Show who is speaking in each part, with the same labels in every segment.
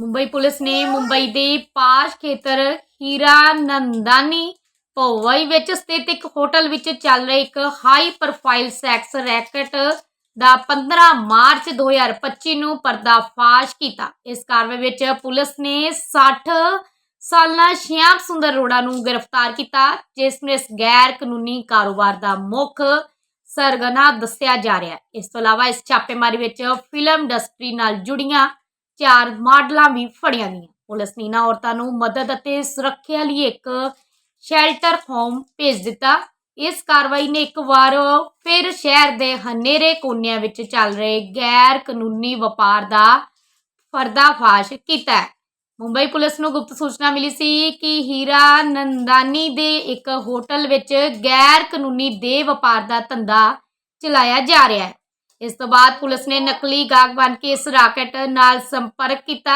Speaker 1: Mumbai police ਨੇ ਮੁੰਬਈ ਦੇ ਪਾਸ਼ ਖੇਤਰ ਹੀਰਾ ਨੰਦਾਨੀ ਪੋਵਈ ਵਿੱਚ ਸਥਿਤ ਇੱਕ ਹੋਟਲ ਵਿੱਚ ਚੱਲ ਰਹੇ ਇੱਕ ਹਾਈ ਪ੍ਰੋਫਾਈਲ ਸੈਕਸ ਰੈਕਟ ਦਾ 15 ਮਾਰਚ 2025 ਨੂੰ ਪਰਦਾਫਾਸ਼ ਕੀਤਾ। ਇਸ ਕਾਰਵਾਈ ਵਿੱਚ ਪੁਲਿਸ ਨੇ 60 ਸਾਲਾ ਸ਼ਿਆਮ ਸੁੰਦਰ ਰੋੜਾ ਨੂੰ ਗ੍ਰਿਫਤਾਰ ਕੀਤਾ, ਜਿਸ ਨੂੰ ਇਸ ਗੈਰ ਕਾਨੂੰਨੀ ਕਾਰੋਬਾਰ ਦਾ ਮੁੱਖ ਸਰਗਨਾ ਦੱਸਿਆ ਜਾ ਰਿਹਾ ਹੈ। ਇਸ ਤੋਂ ਇਲਾਵਾ ਇਸ ਛਾਪੇਮਾਰੀ ਵਿੱਚ ਫਿਲਮ ਇੰਡਸਟਰੀ ਨਾਲ ਜੁੜੀਆਂ ਚਾਰ ਮਾਡਲਾਂ ਵੀ ਫੜੀਆਂ ਗਈਆਂ। ਪੁਲਿਸ ਨੇ ਇਹਨਾਂ ਔਰਤਾਂ ਨੂੰ ਮਦਦ ਅਤੇ ਸੁਰੱਖਿਆ ਲਈ ਇੱਕ ਸ਼ੈਲਟਰ ਹੋਮ ਭੇਜ ਦਿੱਤਾ। ਇਸ ਕਾਰਵਾਈ ਨੇ ਇੱਕ ਵਾਰ ਫਿਰ ਸ਼ਹਿਰ ਦੇ ਹਨੇਰੇ ਕੋਨਿਆਂ ਵਿੱਚ ਚੱਲ ਰਹੇ ਗੈਰ ਕਾਨੂੰਨੀ ਵਪਾਰ ਦਾ ਫਰਦਾਫਾਸ਼ ਕੀਤਾ ਹੈ। ਮੁੰਬਈ ਪੁਲਿਸ ਨੂੰ ਗੁਪਤ ਸੂਚਨਾ ਮਿਲੀ ਸੀ ਕਿ ਹੀਰਾ ਨੰਦਾਨੀ ਦੇ ਇੱਕ ਹੋਟਲ ਵਿੱਚ ਗੈਰ ਕਾਨੂੰਨੀ ਦੇ ਵਪਾਰ ਦਾ ਧੰਦਾ ਚਲਾਇਆ ਜਾ ਰਿਹਾ ਹੈ। ਇਸ ਤੋਂ ਬਾਅਦ ਪੁਲਿਸ ਨੇ ਨਕਲੀ ਗਾਹਕ ਬਣ ਕੇ ਇਸ ਰਾਕਟ ਨਾਲ ਸੰਪਰਕ ਕੀਤਾ।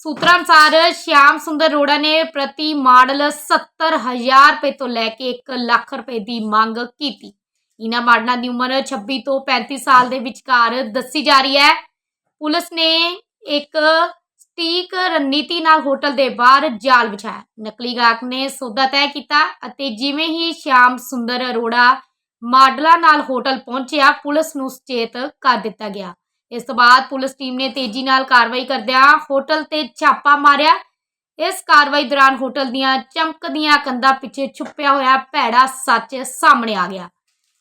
Speaker 1: ਸੂਤਰਾਂ ਅਨੁਸਾਰ ਸ਼ਿਆਮ ਸੁੰਦਰ ਰੋੜਾ ਨੇ ਪ੍ਰਤੀ ਮਾਡਲ 70000 ਰੁਪਏ ਤੋਂ ਲੈ ਕੇ 1 ਲੱਖ ਰੁਪਏ ਦੀ ਮੰਗ ਕੀਤੀ। ਇਹਨਾਂ ਮਾਡਲਾਂ ਦੀ ਉਮਰ 26 ਤੋਂ 35 ਸਾਲ ਦੇ ਵਿਚਕਾਰ ਦੱਸੀ ਜਾ ਰਹੀ ਹੈ। ਪੁਲਿਸ ਨੇ ਇੱਕ ਸਟੀਕ ਰਣਨੀਤੀ ਨਾਲ ਹੋਟਲ ਦੇ ਬਾਹਰ ਜਾਲ ਵਿਛਾਇਆ। ਨਕਲੀ ਗਾਹਕ ਨੇ ਸੌਦਾ ਤੈਅ ਕੀਤਾ ਅਤੇ ਜਿਵੇਂ ਹੀ ਸ਼ਿਆਮ ਸੁੰਦਰ ਅਰੋੜਾ ਮਾਡਲਾਂ ਨਾਲ ਹੋਟਲ ਪਹੁੰਚਿਆ, ਪੁਲਿਸ ਨੂੰ ਸੁਚੇਤ ਕਰ ਦਿੱਤਾ ਗਿਆ। ਇਸ ਤੋਂ ਬਾਅਦ ਪੁਲਿਸ ਟੀਮ ਨੇ ਤੇਜ਼ੀ ਨਾਲ ਕਾਰਵਾਈ ਕਰਦਿਆਂ ਹੋਟਲ ਤੇ ਛਾਪਾ ਮਾਰਿਆ। ਇਸ ਕਾਰਵਾਈ ਦੌਰਾਨ ਹੋਟਲ ਦੀਆਂ ਚਮਕਦੀਆਂ ਕੰਧਾਂ ਪਿੱਛੇ ਛੁਪਿਆ ਹੋਇਆ ਭੈੜਾ ਸੱਚ ਸਾਹਮਣੇ ਆ ਗਿਆ।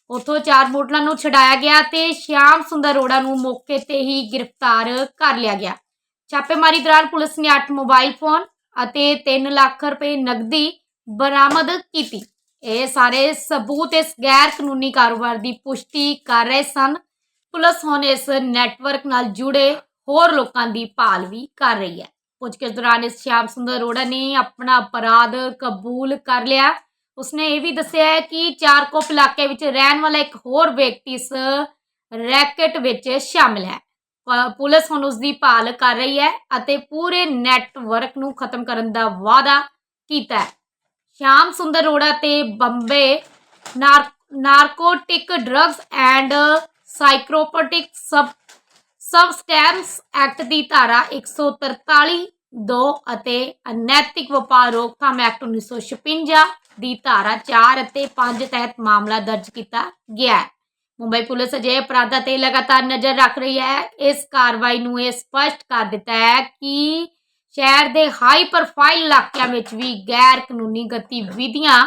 Speaker 1: ਉਥੋਂ ਚਾਰ ਬੋਟਲਾਂ ਨੂੰ ਛਡਾਇਆ ਗਿਆ ਤੇ ਸ਼ਿਆਮ ਸੁੰਦਰ ਅਰੋੜਾ ਨੂੰ ਮੌਕੇ ਤੇ ਹੀ ਗ੍ਰਿਫਤਾਰ ਕਰ ਲਿਆ ਗਿਆ। ਛਾਪੇਮਾਰੀ ਦੌਰਾਨ ਪੁਲਿਸ ਨੇ 8 ਮੋਬਾਈਲ ਫੋਨ ਅਤੇ 3 ਲੱਖ ਰੁਪਏ ਨਕਦੀ ਬਰਾਮਦ ਕੀਤੀ। ਇਹ ਸਾਰੇ ਸਬੂਤ ਇਸ ਗੈਰ ਕਾਨੂੰਨੀ ਕਾਰੋਬਾਰ ਦੀ ਪੁਸ਼ਟੀ ਕਰ ਰਹੇ ਸਨ। ਪੁਲਿਸ ਹੁਣ ਇਸ ਨੈਟਵਰਕ ਨਾਲ ਜੁੜੇ ਹੋਰ ਲੋਕਾਂ ਦੀ ਭਾਲ ਵੀ ਕਰ ਰਹੀ ਹੈ। ਪੁੱਛਗਿੱਛ ਦੌਰਾਨ ਇਸ ਸ਼ਿਆਮ ਸੁੰਦਰ ਅਰੋੜਾ ਨੇ ਆਪਣਾ ਅਪਰਾਧ ਕਬੂਲ ਕਰ ਲਿਆ। ਉਸਨੇ ਇਹ ਵੀ ਦੱਸਿਆ ਹੈ ਕਿ ਚਾਰਕੋਪ ਇਲਾਕੇ ਵਿੱਚ ਰਹਿਣ ਵਾਲਾ ਇੱਕ ਹੋਰ ਵਿਅਕਤੀ ਇਸ ਰੈਕਟ ਵਿੱਚ ਸ਼ਾਮਿਲ ਹੈ। ਪੁਲਿਸ ਹੁਣ ਉਸ ਦੀ ਭਾਲ ਕਰ ਰਹੀ ਹੈ ਅਤੇ ਪੂਰੇ ਨੈਟਵਰਕ ਨੂੰ ਖਤਮ ਕਰਨ ਦਾ ਵਾਅਦਾ ਕੀਤਾ ਹੈ। ਸ਼ਾਮ ਸੁੰਦਰ ਅਰੋੜਾ ਤੇ ਬੰਬੇ ਨਾਰਕੋਟਿਕ ਡਰੱਗਸ ਐਂਡ ਸਾਈਕੋਪੋਟਿਕ ਸਬ, ਸਬਸਟੈਂਸ ਐਕਟ ਦੀ ਧਾਰਾ 143 2 ਅਤੇ ਅਨੈਤਿਕ ਵਪਾਰ ਰੋਕਥਾਮ ਐਕਟ 1956 ਦੀ ਧਾਰਾ 4 ਅਤੇ 5 ਤਹਿਤ ਮਾਮਲਾ ਦਰਜ ਕੀਤਾ ਗਿਆ ਹੈ। ਮੁੰਬਈ ਪੁਲਿਸ ਅਜੇ ਅਪਰਾਧਾਂ ਤੇ ਲਗਾਤਾਰ ਨਜ਼ਰ ਰੱਖ ਰਹੀ ਹੈ। ਇਸ ਕਾਰਵਾਈ ਨੂੰ ਇਹ ਸਪਸ਼ਟ ਕਰ ਦਿੱਤਾ ਹੈ ਕਿ ਸ਼ਹਿਰ ਦੇ ਹਾਈ ਪ੍ਰੋਫਾਈਲ ਇਲਾਕਿਆਂ ਵਿੱਚ ਵੀ ਗੈਰ ਕਾਨੂੰਨੀ ਗਤੀਵਿਧੀਆਂ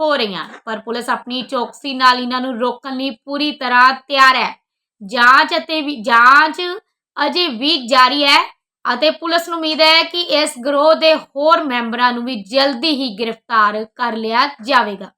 Speaker 1: ਹੋ ਰਹੀਆਂ। ਪਰ ਪੁਲਿਸ ਆਪਣੀ ਚੌਕਸੀ ਨਾਲ ਇਹਨਾਂ ਨੂੰ ਰੋਕਣ ਲਈ ਪੂਰੀ ਤਰ੍ਹਾਂ ਤਿਆਰ ਹੈ। ਜਾਂਚ ਅਤੇ ਵੀ ਜਾਂਚ ਅਜੇ ਵੀ ਜਾਰੀ ਹੈ ਅਤੇ ਪੁਲਿਸ ਨੂੰ ਉਮੀਦ ਹੈ ਕਿ ਇਸ ਗਰੋਹ ਦੇ ਹੋਰ ਮੈਂਬਰਾਂ ਨੂੰ ਵੀ ਜਲਦੀ ਹੀ ਗ੍ਰਿਫਤਾਰ ਕਰ ਲਿਆ ਜਾਵੇਗਾ।